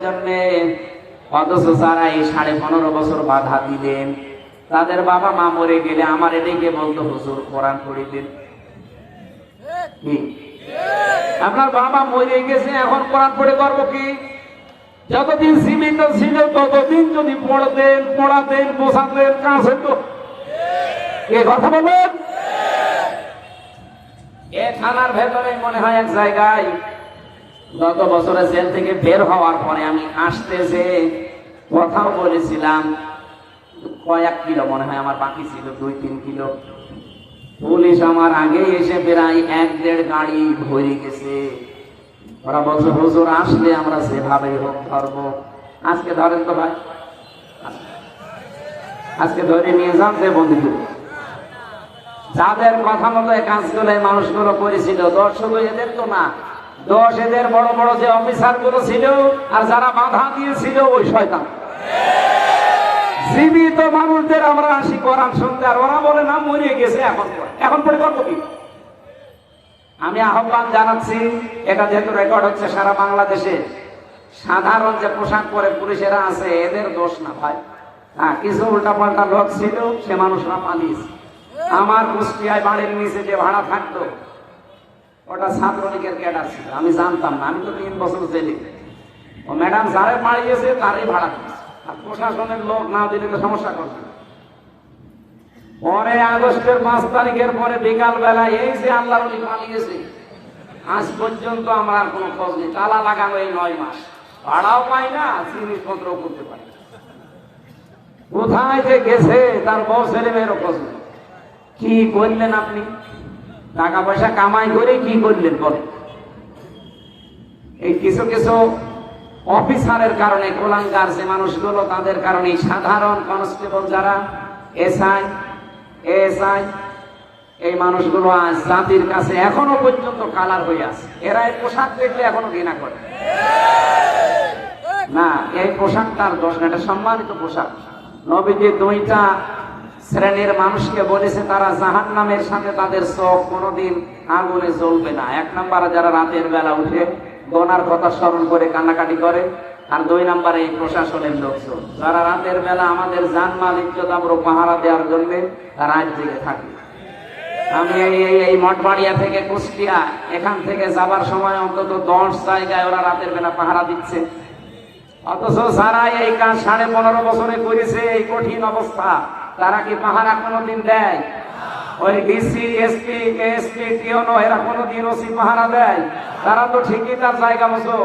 জন্যে অথচ যারা এই সাড়ে পনেরো বছর বাধা দিলেন, তাদের বাবা মা মরে গেলে আমার এদিকে বলতো, হুজুর, কোরআন কি? আপনার বাবা মরে গেছে, এখন কোরআন পড়ে করব কি? যতদিন সীমিত ছিল, ততদিন যদি পড়তেন, পড়াতেন বসাতেন কাজ হতো কে কথা বলেন? এ থানার ভেতরে মনে হয় এক জায়গায় গত বছরে জেল থেকে বের হওয়ার পরে আমি আসতে যে কথাও বলেছিলাম, কয়েক কিলো মনে হয় আমার বাকি ছিল, দুই তিন কিলো। পুলিশ আমার আগে এসে প্রায় এক দেড় গাড়ি ভরে গেছে। ওরা বলছে, হুজুর, আসলে আমরা সেভাবে হোক ধরবো। আজকে ধরেন তো ভাই, আজকে ধরে নিয়ে যান যে বন্ধু যাদের কথা মতো কাজগুলো মানুষগুলো করেছিল দশ শুধু এদের তো না। দশ এদের বড় বড় যে অফিসারগুলো ছিল আর যারা বাধা দিয়েছিল, ওই শয়তান। জীবিত মানুষদের আমরা আসি কোরআন শুনতে, আর ওরা বলে, না মরে গেছে এখন। এখন পরে করব কি? আমি আহ্বান জানাচ্ছি, এটা যেহেতু রেকর্ড হচ্ছে সারা বাংলাদেশে, সাধারণ যে পোশাক পরে পুলিশেরা আছে, এদের দোষ না ভাই। হ্যাঁ কিছু উল্টা পাল্টা লোক ছিল, সে মানুষরা পালিয়েছে। আমার কুষ্টিয়ায় বাড়ির নিচে যে ভাড়া থাকতো ওটা ছাত্রলীগের ক্যাডার ছিল আমি জানতাম না, আমি তো তিন বছর জেলে। ও ম্যাডাম যারে পাড়িয়েছে তারই ভাড়া আর প্রশাসনের লোক না দিলে তো সমস্যা করবে। পরে আগস্টের পাঁচ তারিখের পরে বিকাল বেলা এই যে আল্লাহ পালিয়েছে, আজ পর্যন্ত আমার আর কোনো খোঁজ নেই। তালা লাগানো এই নয় মাস। ভাড়াও পাই না জিনিসপত্র করতে পারি কোথায় যে গেছে, তার বউ ছেলে মেয়েরও খোঁজ নেই। কি করলেন আপনি? টাকা পয়সা কামাই করে কি করলেন বলেন এই কিছু কিছু অফিসারের কারণে, কোলাঙ্গার যে মানুষগুলো তাদের কারণে সাধারণ কনস্টেবল যারা, এসআই এসআই এই মানুষগুলো আজ জাতির কাছে এখনও পর্যন্ত কালার হয়ে আছে। এরা এই পোশাক দেখলে এখনও ঘৃণা করে। না, এই পোশাকটার দোষ না, এটা সম্মানিত পোশাক। নবীজি দুইটা শ্রেণির মানুষকে বলেছে, তারা জাহান নামের সাথে তাদের চোখ কোনোদিন আগুনে জ্বলবে না। এক নম্বরে যারা রাতের বেলা উঠে গোনার কথা স্মরণ করে কান্নাকাটি করে, আর দুই নম্বরে এই প্রশাসনের লোকজন। যারা রাতের বেলা আমাদের জানমাল, ইজ্জত আবরো পাহারা দেওয়ার জন্য রাত জেগে থাকে। আমি এই এই এই মঠবাড়িয়া থেকে কুষ্টিয়া, এখান থেকে যাবার সময় অন্তত দশ জায়গায় ওরা রাতের বেলা পাহারা দিচ্ছে। অথচ যারা এই কাজ সাড়ে পনেরো বছরে করেছে, এই কঠিন অবস্থা। তারা কি পাহারা কোনোদিন দেয়? ওই ডিসি এসপি এসপি টিওনো এরা কোনোদিন ওসি পাহারা দেয়? তারা তো ঠিকই তার জায়গা মতো।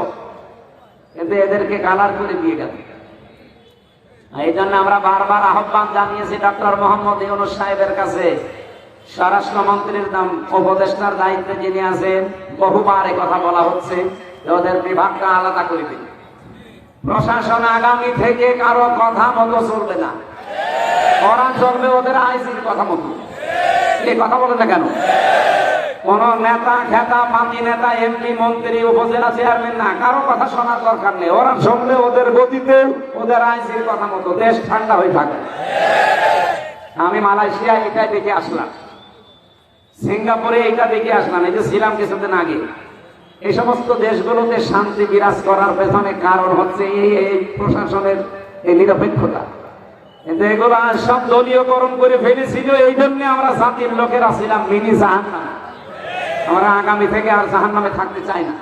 কিন্তু এদেরকে কালার করে দিয়ে গেল। এই জন্য আমরা বারবার আহ্বান জানিয়েছি ডক্টর মোহাম্মদ ইউনুস সাহেবের কাছে। স্বরাষ্ট্রমন্ত্রীর নাম, উপদেষ্টার দায়িত্বে যিনি আছেন, বহুবার কথা বলা হচ্ছে। ওদের বিভাগটা আলাদা করে দিন প্রশাসন আগামী থেকে কারও কথা মতো চলবে না। ওরা চলবে ওদের আইসির কথা মতো। এই কথা বলে না কেন? কোন নেতা, খেতা, পাতি নেতা, এমপি, মন্ত্রী, উপজেলা চেয়ারম্যান না, কারও কথা শোনার দরকার নেই। ওরা চলবে ওদের গতিতে ওদের আইসির কথা মতো, দেশ ঠান্ডা হয়ে থাকে আমি মালয়েশিয়া এটাই দেখে আসলাম। সিঙ্গাপুরে এটা দেখে আসলাম, এই যে ছিলাম কিছুদিন আগে। এই সমস্ত দেশগুলোতে শান্তি বিরাজ করার পেছনে কারণ হচ্ছে এই প্রশাসনের এই নিরপেক্ষতা। কিন্তু এগুলো সব দলীয়করণ করে ফেলেছিল, এই জন্য আমরা জাতির লোকেরা ছিলাম মিনি জাহান আমরা আগামী থেকে আর জাহান নামে থাকতে চাই না।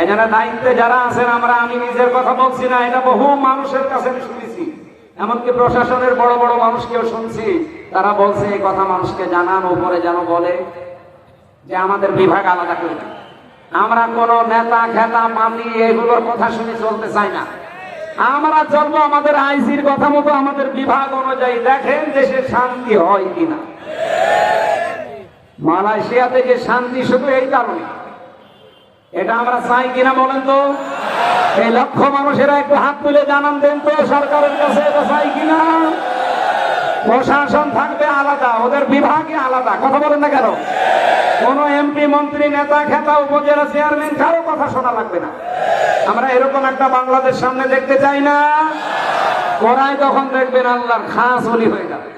এই জন্য দায়িত্বে যারা আছেন, আমরা আমি নিজের কথা বলছি না, এটা বহু মানুষের কাছে শুনেছি। এমনকি প্রশাসনের বড় বড় মানুষকেও শুনছি, তারা বলছে, এই কথা মানুষকে জানান, উপরে যেন বলে যে আমাদের বিভাগ আলাদা করে। আমরা কোন নেতা, খেতা, মানি, এগুলোর কথা শুনে চলতে চাই না। আমরা চলবো আমাদের আইসির কথা মতো আমাদের বিভাগ অনুযায়ী। দেখেন দেশে শান্তি হয় কিনা। মালয়েশিয়া থেকে শান্তি শুধু এই কারণে। এটা আমরা চাই কিনা বলেন তো? এই লক্ষ মানুষেরা একটু হাত তুলে জানান দেন তো, সরকারের কাছে এটা চাই কিনা? প্রশাসন থাকবে আলাদা, ওদের বিভাগে আলাদা। কথা বলেন না কেন? কোন এমপি, মন্ত্রী, নেতা, খেতা, উপজেলা, চেয়ারম্যান, কারও কথা শোনা লাগবে না। একটা বাংলাদেশ সামনে দেখতে চাই না। করায় তখন দেখবেন আল্লাহর খাস অলি হয়ে যাবে